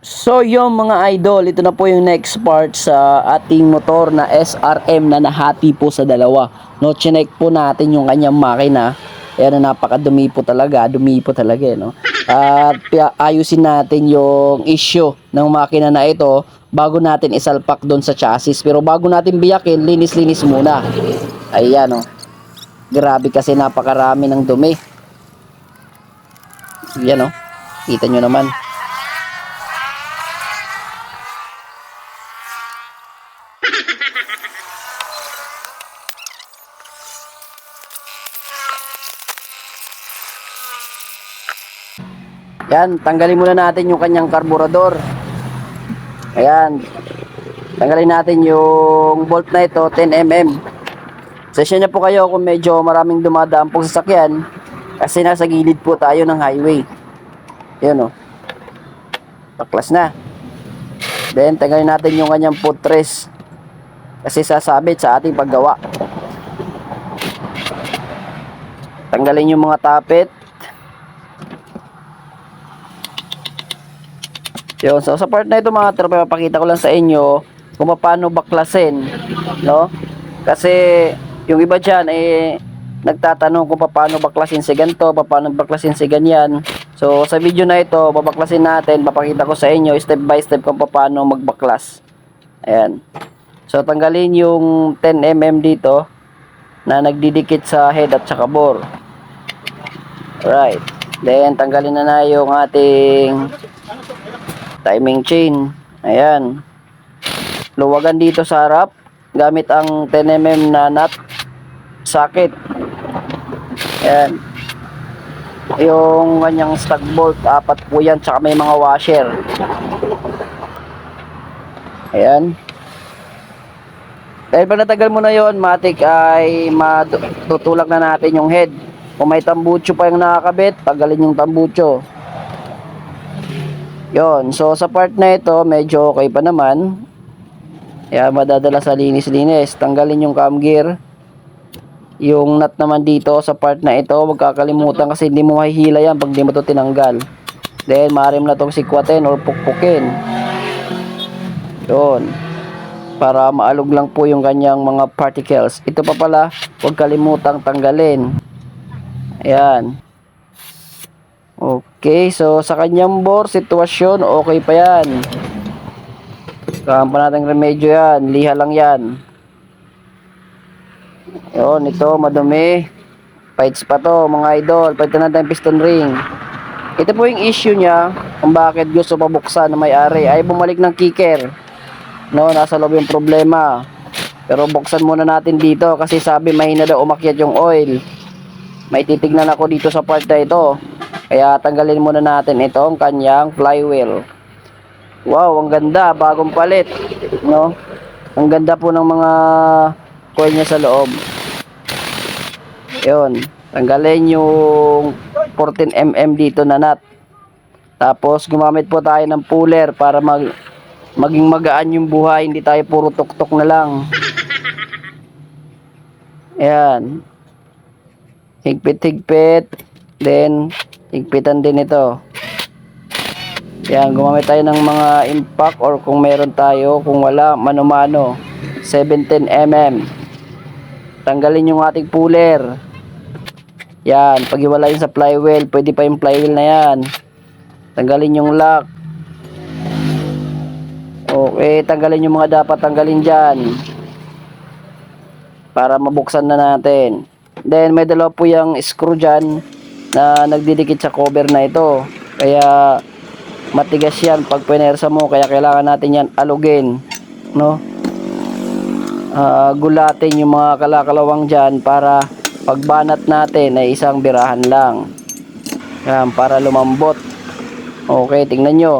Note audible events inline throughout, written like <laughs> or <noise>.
So yung mga idol, ito na po yung next part sa ating motor na SRM na nahati po sa dalawa. No, chinek po natin yung kanyang makina. Ayan na napakadumi po talaga, dumi po talaga eh, no. At ayusin natin yung issue ng makina na ito bago natin isalpak doon sa chassis. Pero bago natin biyakin, linis-linis muna. Ayan oh. Grabe kasi napakarami ng dumi. Yan oh. Kita nyo naman. Yan, tanggalin muna natin yung kanyang karburador. Ayan. Tanggalin natin yung bolt na ito, 10mm. Session na po kayo kung medyo maraming dumadaan pong sasakyan kasi nasa gilid po tayo ng highway. Yan o. Baklas na. Then, tanggalin natin yung kanyang footrest kasi sasabit sa ating paggawa. Tanggalin yung mga tapet. Yun, so sa part na ito mga tropa, papakita ko lang sa inyo kung paano baklasin, no? Kasi yung iba dyan eh nagtatanong kung paano baklasin si ganito, paano baklasin si ganyan. So sa video na ito, babaklasin natin, papakita ko sa inyo step by step kung paano magbaklas. Ayan. So tanggalin yung 10mm dito na nagdidikit sa head at saka bore. Alright. Then tanggalin na na yung ating timing chain. Ayan. Luwagan dito sa harap gamit ang 10mm na nut socket. Ayan. Yung kanyang stag bolt, apat po yan, tsaka may mga washer. Ayan. Dahil pag natagal mo na yon matik ay matutulak na natin yung head. Kung may tambucho pa yung nakakabit, tagalin yung tambucho. Yon, so sa part na ito, medyo okay pa naman. Kaya madadala sa linis-linis. Tanggalin yung cam gear. Yung nut naman dito sa part na ito, huwag kakalimutan kasi hindi mo mahihila yan pag di mo to tinanggal. Then, maaari mo na itong sikwatin or pukpukin. Yon. Para maalog lang po yung kanyang mga particles. Ito pa pala, huwag kalimutang tanggalin. Ayan. Okay, so sa kanyang bore, sitwasyon, okay pa yan. Kailangan pa natin remedyo yan. Liha lang yan. Yun, ito, madumi. Fights pa to, mga idol. Palitan natin piston ring. Ito po yung issue niya kung bakit gusto pabuksan na may-ari. Ay bumalik ng kicker. No, nasa loob yung problema. Pero buksan muna natin dito kasi sabi mahina daw umakyat yung oil. May titignan ako dito sa part na ito. Kaya tanggalin muna natin itong kanyang flywheel. Wow, ang ganda, bagong palit, no? Ang ganda po ng mga coil niya sa loob. 'Yon, tanggalin yung 14mm dito na nut. Tapos gumamit po tayo ng puller para mag maging magaan yung buhay, hindi tayo puro tuktok na lang. Ayan. Higpit-higpit. Then, higpitan din ito. Yan, gumamit tayo ng mga impact or kung meron tayo, kung wala, mano-mano. 17mm. Tanggalin yung ating puller. Yan, pag iwalayin sa flywheel, pwede pa yung flywheel na yan. Tanggalin yung lock. Okay, tanggalin yung mga dapat tanggalin dyan. Para mabuksan na natin. Then, may dalawa po yung screw dyan na nagdidikit sa cover na ito. Kaya, matigas yan pag pinersa mo. Kaya, kailangan natin yan alugin. No? Ah, gulatin yung mga kalakalawang dyan para pagbanat natin ay isang birahan lang. Yan, para lumambot. Okay, tingnan nyo.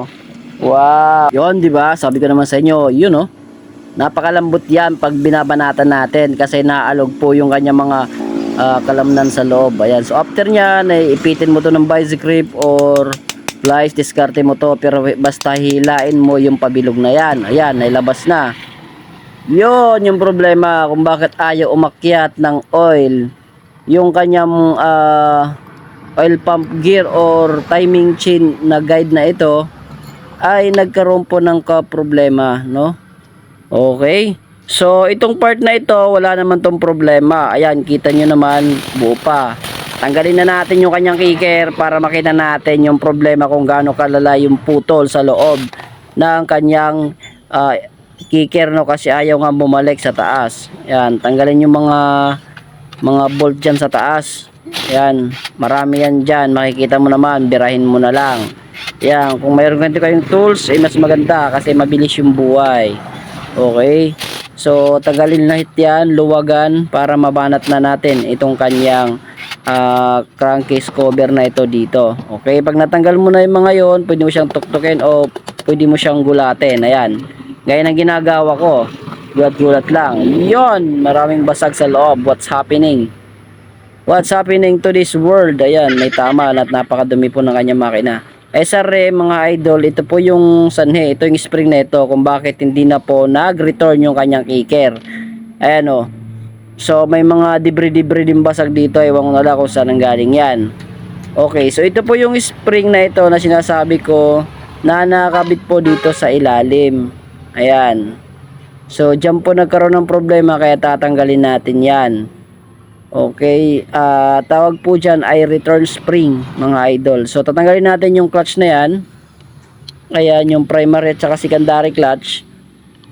Wow. Yon, di ba? Sabi ko naman sa inyo, yun oh. Napakalambot yan pag binabanatan natin kasi naalog po yung kanyang mga ah, kalamnan sa loob. Ayan. So after nyan, ay ipitin mo to ng vice grip or plies, diskarte mo to. Pero basta hilain mo yung pabilog na yan. Ayan, nailabas na. Yon yung problema kung bakit ayaw umakyat ng oil. Yung kanyang ah, oil pump gear or timing chain na guide na ito ay nagkaroon po ng problema, no? Okay. So, itong part na ito, wala naman tong problema. Ayan, kita nyo naman, buo pa. Tanggalin na natin yung kanyang kicker para makita natin yung problema kung gaano kalala yung putol sa loob ng kanyang ah, kicker, no? Kasi ayaw nga bumalik sa taas. Ayan, tanggalin yung mga mga bolt dyan sa taas. Ayan, marami yan dyan. Makikita mo naman, birahin mo na lang. Ayan, kung mayroon ganito kayong tools, eh, mas maganda kasi mabilis yung buhay. Okay? So, tagalin lahat yan, luwagan para mabanat na natin itong kanyang ah, crankcase cover na ito dito. Okay? Pag natanggal mo na yung mga yon, pwede mo siyang tuktukin o pwede mo siyang gulatin. Ayan. Gaya ng ginagawa ko. Gulat-gulat lang. Yon, maraming basag sa loob. What's happening? What's happening to this world? Ayan, may tama at napakadumi po ng kanyang makina. Eh sare mga idol, ito po yung sanhe, ito yung spring na kung bakit hindi na po nag-return yung kanyang kicker. Ayan o. So may mga debris-debris din basag dito, ewan ko na kung saan ang galing yan. Okay, so ito po yung spring na ito na sinasabi ko na nakakabit po dito sa ilalim. Ayan. So dyan po nagkaroon ng problema kaya tatanggalin natin yan. Okay, ah tawag po dyan ay return spring mga idol. So tatanggalin natin yung clutch na yan. Ayan yung primary at saka secondary clutch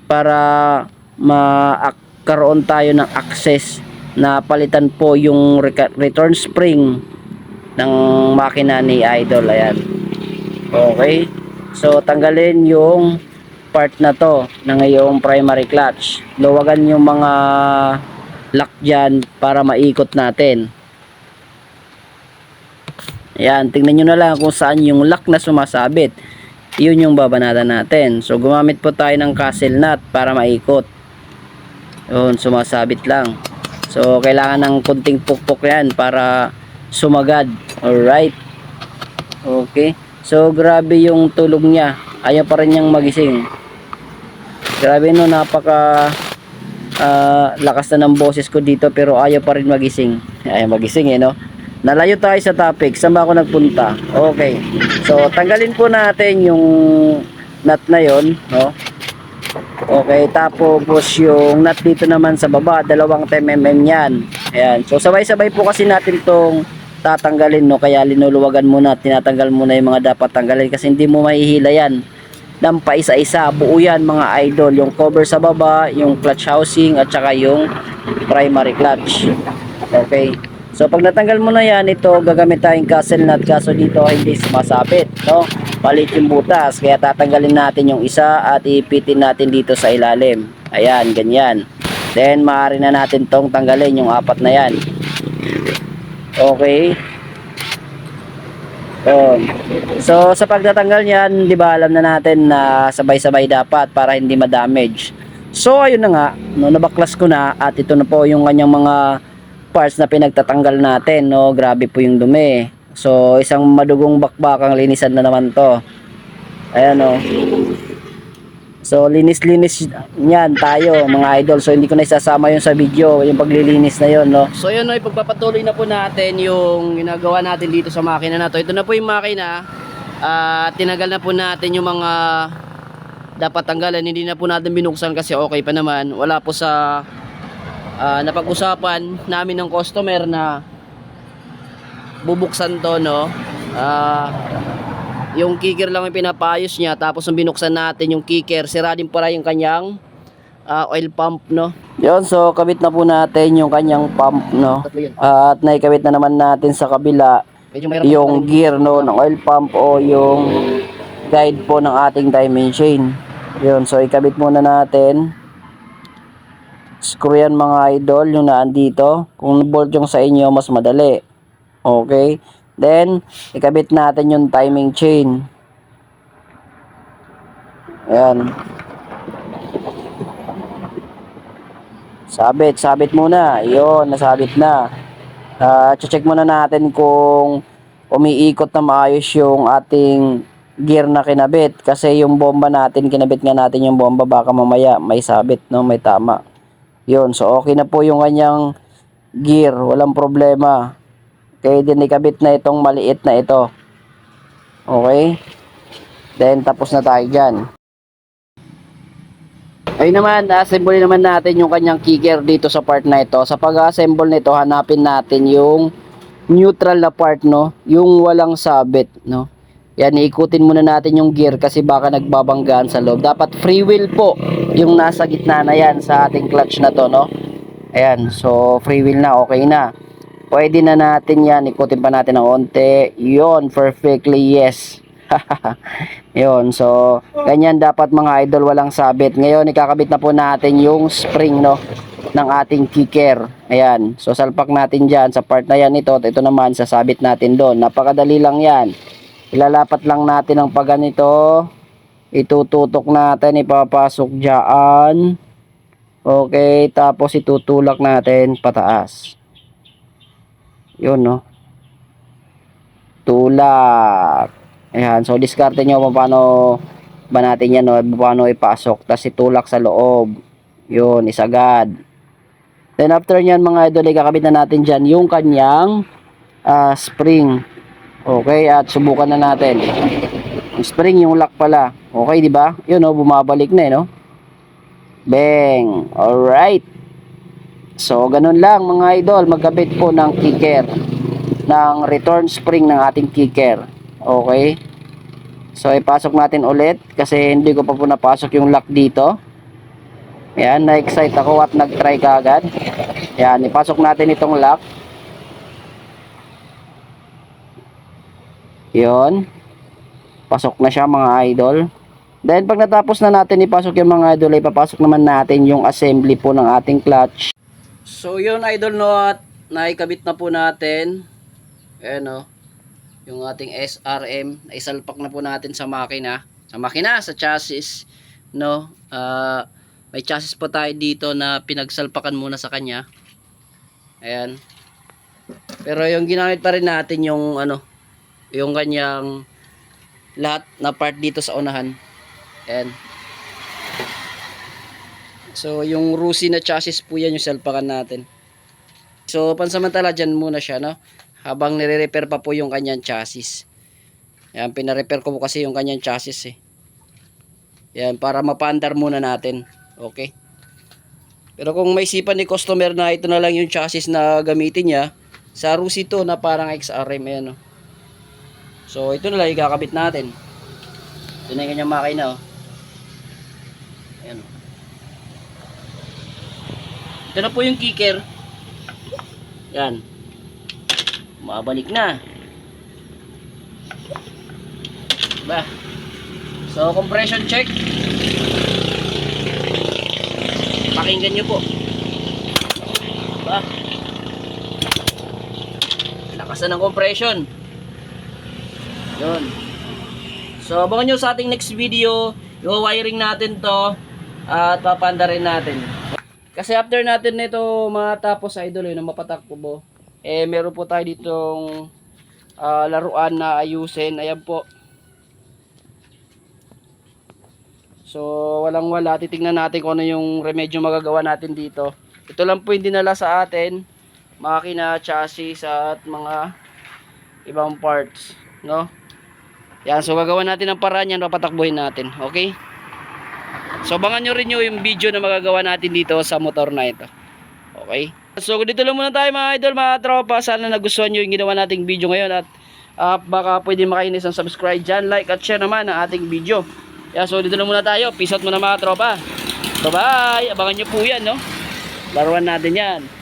para makaroon tayo ng access na palitan po yung return spring ng makina ni idol. Ayan. Okay. So tanggalin yung part na to ng iyong primary clutch. Luwagan yung mga lock dyan para maikot natin. Ayan, tingnan nyo na lang kung saan yung lock na sumasabit. Yun yung babanatan natin. So, gumamit po tayo ng castle nut para maikot. Yun, sumasabit lang. So, kailangan ng kunting pukpok yan para sumagad. Alright. Okay. So, grabe yung tulog niya. Ayaw pa rin niyang magising. Grabe no, napaka ah, lakas na ng boses ko dito pero ayaw pa rin magising. Ayaw magising eh, no? Nalayo tayo sa topic. Saan ba ako nagpunta? Okay. So, tanggalin po natin yung nut na yon, no? Okay, tapos yung nut dito naman sa baba, dalawang 10 mm yan. Ayan. So, sabay-sabay po kasi natin tong tatanggalin, no? Kaya linuluwagan muna at tinatanggal muna yung mga dapat tanggalin kasi hindi mo mahihila yan ng paisa-isa. Buo yan mga idol. Yung cover sa baba, yung clutch housing, at saka yung primary clutch. Okay. So pag natanggal mo na yan, ito gagamit tayong castle nut kaso dito hindi sumasabit, no? Palit yung butas, kaya tatanggalin natin yung isa at ipitin natin dito sa ilalim. Ayan, ganyan. Then maaari na natin tong tanggalin yung apat na yan. Okay. Yun. So sa pagtatanggal niyan, 'di ba, alam na natin na sabay-sabay dapat para hindi ma-damage. So ayun na nga, no nabaklas ko na at ito na po yung kanyang mga parts na pinagtatanggal natin, no. Grabe po yung dumi. So isang madugong bakbakang linisan na naman 'to. Ayan oh. So linis-linis niyan tayo mga idol. So hindi ko na isasama yung sa video, yung paglilinis na yon, no. So yun no, ipagpapatuloy na po natin yung ginagawa natin dito sa makina na to. Ito na po yung makina. At tinagal na po natin yung mga dapat tanggalan. Hindi na po natin binuksan kasi okay pa naman. Wala po sa ah, napag-usapan namin ng customer na bubuksan to, no. Ah yung kicker lang yung pinapayos niya tapos nung binuksan natin yung kicker sira din pala yung kanyang ah, oil pump no? Yun so kabit na po natin yung kanyang pump no? At naikabit na naman natin sa kabila yung gear no ng oil pump o yung guide po ng ating timing chain yun so ikabit muna natin. Screw yan mga idol yung naandito. Kung bolt yung sa inyo mas madali. Okay Then, ikabit natin yung timing chain. Ayan. Sabit, sabit muna. Yun, nasabit na. Uh, check muna natin kung umiikot na maayos yung ating gear na kinabit. Kasi yung bomba natin, kinabit nga natin yung bomba baka mamaya may sabit, no? may tama. Yun, so okay na po yung kanyang gear. Walang problema. Kaya din ikabit na itong maliit na ito. Okay? Then, tapos na tayo dyan. Ayun naman, assemble naman natin yung kanyang kicker dito sa part na ito. Sa pag-assemble nito, hanapin natin yung neutral na part, no? Yung walang sabit, no? Yan, iikutin muna natin yung gear kasi baka nagbabanggaan sa loob. Dapat free wheel po yung nasa gitna na yan sa ating clutch na to, no? Ayan, so free wheel na, okay na. Pwede na natin yan, ikutin pa natin ng onte. Yon perfectly yes. <laughs> Yun, so ganyan dapat mga idol walang sabit. Ngayon ikakabit na po natin yung spring no ng ating kicker. Ayan, so salpak natin diyan sa part na yan ito. Ito naman sasabit natin doon. Napakadali lang yan. Ilalapat lang natin ang pagganito. Itututok natin, ipapasok diyan. Okay, tapos itutulak natin pataas. Yun no. Tulak. Ayan, so diskarte nyo kung paano ba natin yan, no? paano ipasok, tapos itulak sa loob. Yun, isagad. Then after nyan mga idol, ikakabit na natin dyan yung kanyang ah, spring. Okay, at subukan na natin. Spring, yung lock pala. Okay, di ba? Yun, no, bumabalik na, eh, no? Bang! Alright. So, ganun lang mga idol, magkabit po ng kicker ng return spring ng ating kicker. Okay? So, ipasok natin ulit kasi hindi ko pa po napasok yung lock dito. Yan, na-excite ako at nag-try ka agad. Ipasok natin itong lock. Yun. Pasok na siya mga idol. Then, pag natapos na natin ipasok yung mga idol, ipapasok naman natin yung assembly po ng ating clutch. So, yun idol no at naikabit na po natin. Ayan o. Yung ating SRM. Naisalpak na po natin sa makina. Sa makina, sa chassis. No. Ah, may chassis po tayo dito na pinagsalpakan muna sa kanya. Ayan. Pero yung ginamit pa rin natin yung ano. Yung kanyang lahat na part dito sa unahan. Ayan. So, yung Rusi na chassis po yan yung salpakan natin. So, pansamantala dyan muna siya, no? Habang nire-repair pa po yung kanyang chassis. Yan, pina-repair ko po kasi yung kanyang chassis, eh. Yan, para mapaandar muna natin. Okay? Pero kung may isipan ni customer na ito na lang yung chassis na gamitin niya, sa Rusi to na parang XRM, ayan, no? So, ito na lang ikakabit natin. Ito na yung kanyang makina, oh. Ayan, oh. Ito na po yung kicker. Yan. Mabalik na. Ba. So, compression check. Pakinggan nyo po. Ba. Lakas na ng compression. Yun. So, abangan nyo sa ating next video. Yung wiring natin to. At papanda rin natin. Kasi after natin nito matapos idol eh, na mapatakbo, eh meron po tayo ditong ah, laruan na ayusin. Ayan po. So, walang wala. Titingnan natin kung ano yung remedyo magagawa natin dito. Ito lang po yung dinala sa atin. Makina, chassis, at mga ibang parts. No? Yan, so gagawa natin ang paraan yan. Papatakbuhin natin. Okay? So abangan nyo rin yung video na magagawa natin dito sa motor na ito. Okay? So dito lang muna tayo mga idol, mga tropa. Sana nagustuhan nyo yung ginawa nating video ngayon at ah, baka pwede makainis ang subscribe dyan, like at share naman ang ating video. Yeah, so dito lang muna tayo. Peace out muna mga tropa. Bye bye. Abangan nyo po yan, no? Laruan natin yan.